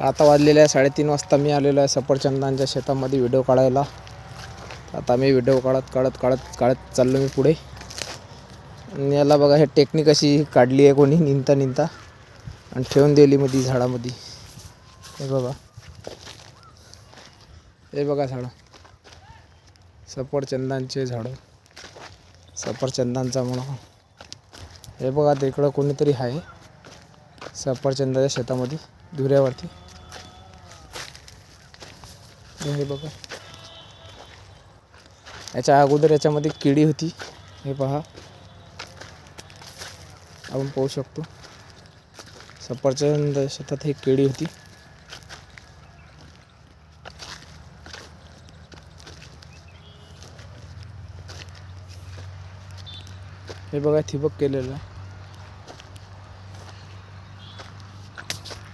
आता वाजलेले आहे साडेतीन वाजता. मी आलेलो आहे सफरचंदांच्या शेतामध्ये व्हिडिओ काढायला. आता मी व्हिडिओ काढत काढत काढत काढत चाललो मी पुढे. आणि याला बघा हे टेक्निक अशी काढली आहे कोणी निंता निंता. आणि ठेवून दिली मध्ये झाडामध्ये हे बघा. हे बघा झाडं. सफरचंदांचे झाडं. सफरचंदांचा म्हणा हे बघा तिकडं कोणीतरी आहे. सफरचंदाच्या शेतामध्ये धुऱ्यावरती. हे बघा. याच्या अगोदर याच्यामध्ये किडी होती. हे पहा. आपण पाहू शकतो. सफरचंद शेतात ही केळी होती. हे बघा ठिबक केलेलं.